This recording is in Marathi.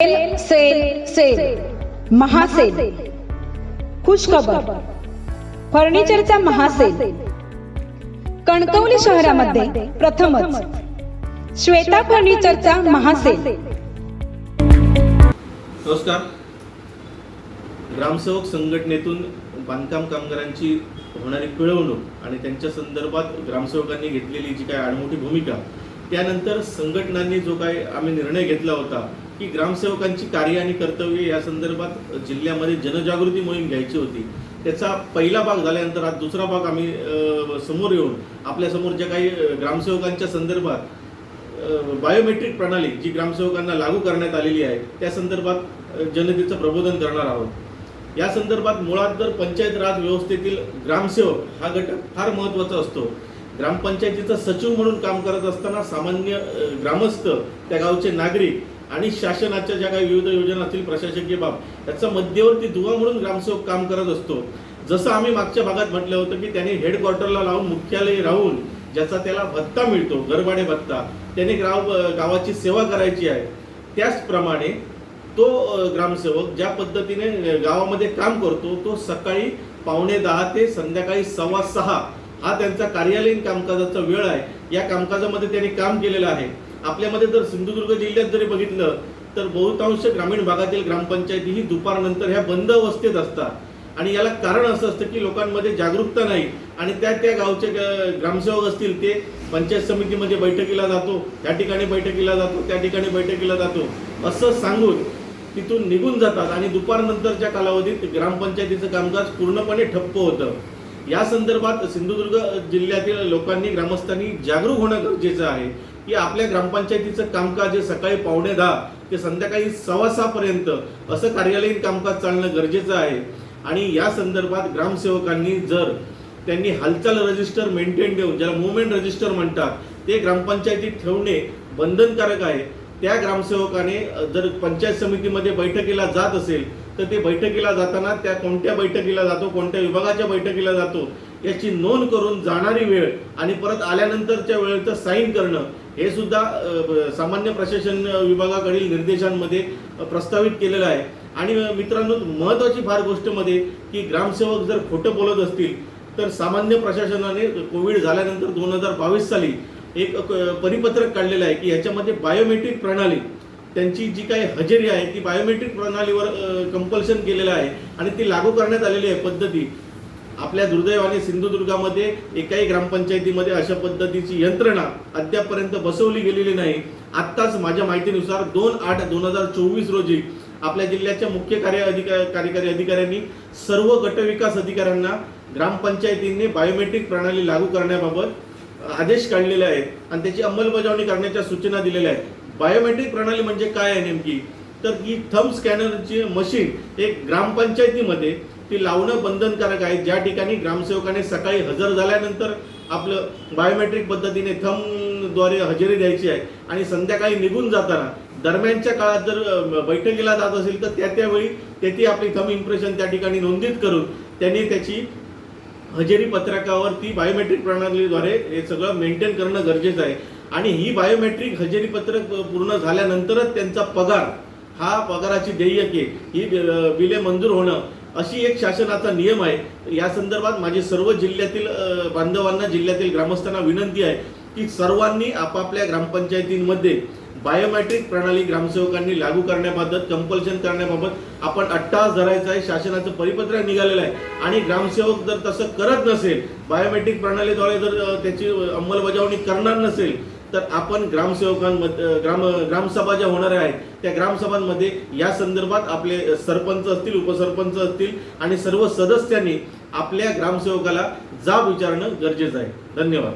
सेल सेल सेल महासेल खुशखबर फर्निचरचा महासेल कणकवली शहरामध्ये प्रथमच श्वेता फर्निचरचा महासेल नमस्कार. ग्रामसेवक संघटनेतून बांधकाम कामगारांची होणारी पिळवणूक आणि त्यांच्या संदर्भात ग्रामसेवकांनी घेतलेली जी काय आडमोठी भूमिका त्यानंतर संघटनांनी जो काय आम्ही निर्णय घेतला होता की ग्रामसेवकांची कार्य आणि कर्तव्य या संदर्भात जिल्ह्यामध्ये जनजागृती मोहीम घ्यायची होती. त्याचा पहिला भाग झाल्यानंतर आज दुसरा भाग आम्ही समोर येऊन आपल्यासमोर ज्या काही ग्रामसेवकांच्या संदर्भात बायोमेट्रिक प्रणाली जी ग्रामसेवकांना लागू करण्यात आलेली आहे त्या संदर्भात जनतेचं प्रबोधन करणार आहोत. या संदर्भात मुळात जर पंचायत राज व्यवस्थेतील ग्रामसेवक हा घटक फार महत्त्वाचा असतो. ग्रामपंचायतीचा सचिव म्हणून काम करत असताना सामान्य ग्रामस्थ त्या गावचे नागरिक आणि शासनाच्या ज्या काही विविध योजना असतील प्रशासकीय बाब याचा मध्यवर्ती दुवा म्हणून ग्रामसेवक काम करत असतो. जसं आम्ही मागच्या भागात म्हटलं होतं की त्याने हेडक्वार्टरला लावून मुख्यालय राहून ज्याचा त्याला भत्ता मिळतो गरबाडे भत्ता त्याने गाव गावाची सेवा करायची आहे. त्याचप्रमाणे तो ग्रामसेवक ज्या पद्धतीने गावामध्ये काम करतो तो सकाळी पावणे दहा ते संध्याकाळी सव्वा सहा हा त्यांचा कार्यालयीन कामकाजाचा वेळ आहे. या कामकाजामध्ये त्यांनी काम केलेलं आहे. आपल्यामध्ये जर सिंधुदुर्ग जिल्ह्यात जरी बघितलं तर बहुतांश ग्रामीण भागातील ग्रामपंचायती ही दुपारनंतर ह्या बंद अवस्थेत असतात. आणि याला कारण असं असतं की लोकांमध्ये जागरूकता नाही. आणि त्या त्या गावचे ग्रामसेवक असतील ते पंचायत समितीमध्ये बैठकीला जातो त्या ठिकाणी बैठकीला जातो त्या ठिकाणी बैठकीला जातो. असं सांगून तिथून निघून जातात आणि दुपारनंतरच्या कालावधीत ग्रामपंचायतीचं कामकाज पूर्णपणे ठप्प होतं. या संदर्भात सिंधुदुर्ग जिल्ह्यातील लोकांनी ग्रामस्थांनी जागरूक होणं गरजेचं आहे. की आपल्या ग्रामपंचायतीचं कामकाज हे सकाळी पावणे दहा ते संध्याकाळी सव्वा सहापर्यंत असं कार्यालयीन कामकाज चालणं गरजेचं आहे. आणि या संदर्भात ग्रामसेवकांनी जर त्यांनी हालचाल रजिस्टर मेंटेन ठेवून ज्याला मुवमेंट रजिस्टर म्हणतात ते ग्रामपंचायतीत ठेवणे बंधनकारक आहे. त्या ग्रामसेवकाने जर पंचायत समितीमध्ये बैठकीला जात असेल तर ते बैठकीला जाताना त्या कोणत्या बैठकीला जातो कोणत्या विभागाच्या बैठकीला जातो याची नोंद करून जाणारी वेळ आणि परत आल्यानंतरच्या वेळेचं साईन करणं हे सुद्धा सामान्य प्रशासन विभागाकडील निर्देशांमध्ये प्रस्तावित केलेलं आहे. आणि मित्रांनो महत्त्वाची फार गोष्टमध्ये की ग्रामसेवक जर खोटं बोलत असतील तर सामान्य प्रशासनाने कोविड झाल्यानंतर दोन हजार बावीस साली एक परिपत्रक काढलेलं आहे की ह्याच्यामध्ये बायोमेट्रिक प्रणाली त्यांची जी काही हजेरी आहे ती बायोमेट्रिक प्रणालीवर कंपल्शन केलेलं आहे आणि ती लागू करण्यात आलेली आहे पद्धती. आपल्या दुर्दैवाने सिंधुदुर्गामध्ये एकाही ग्रामपंचायतीमध्ये अशा पद्धतीची यंत्रणा अद्यापपर्यंत बसवली गेलेली नाही. आत्ताच माझ्या माहितीनुसार दोन आठ दोन हजार चोवीस रोजी आपल्या जिल्ह्याच्या मुख्य कार्य अधिका कार्यकारी अधिकाऱ्यांनी सर्व गटविकास अधिकाऱ्यांना ग्रामपंचायतींनी बायोमेट्रिक प्रणाली लागू करण्याबाबत आदेश काढलेले आहेत आणि त्याची अंमलबजावणी करण्याच्या सूचना दिलेल्या आहेत. बायोमेट्रिक प्रणाली म्हणजे काय आहे नेमकी? तर ही थंब स्कॅनरची मशीन एक ग्रामपंचायतीमध्ये ती लावणं बंधनकारक आहे. ज्या ठिकाणी ग्रामसेवकाने सकाळी हजर झाल्यानंतर आपलं बायोमेट्रिक पद्धतीने थंबद्वारे हजेरी द्यायची आहे आणि संध्याकाळी निघून जाताना दरम्यानच्या काळात जर बैठकीला जात असेल तर त्या त्यावेळी तेथे आपली थंब इम्प्रेशन त्या ठिकाणी नोंदित करून त्यांनी त्याची हजेरी पत्रकावर ती बायोमेट्रिक प्रणालीद्वारे हे सगळं मेंटेन करणं गरजेचं आहे. आणि ही बायोमेट्रिक हजेरी पत्रक पूर्ण झाल्यानंतरच त्यांचा पगार हा पगाराची देयके ही बिले मंजूर होणं अशी एक शासनाचा नियम आहे. या संदर्भात माझी सर्व जिल्ह्यातील बांधवांना जिल्ह्यातील ग्रामस्थांना विनंती आहे की सर्वांनी आपापल्या ग्रामपंचायतींमध्ये बायोमॅट्रिक प्रणाली ग्रामसेवकांनी लागू करण्याबाबत कंपल्शन करण्याबाबत आपण अट्टास धरायचा आहे. शासनाचं परिपत्रक निघालेलं आहे. आणि ग्रामसेवक जर तसं करत नसेल बायोमेट्रिक प्रणालीद्वारे जर त्याची अंमलबजावणी करणार नसेल तर आपण ग्रामसेवकांमध्ये ग्राम ग्रामसभा ज्या होणाऱ्या आहेत त्या ग्रामसभांमध्ये या संदर्भात आपले सरपंच असतील उपसरपंच असतील आणि सर्व सदस्यांनी आपल्या ग्रामसेवकाला जाब विचारणं गरजेचं आहे. धन्यवाद.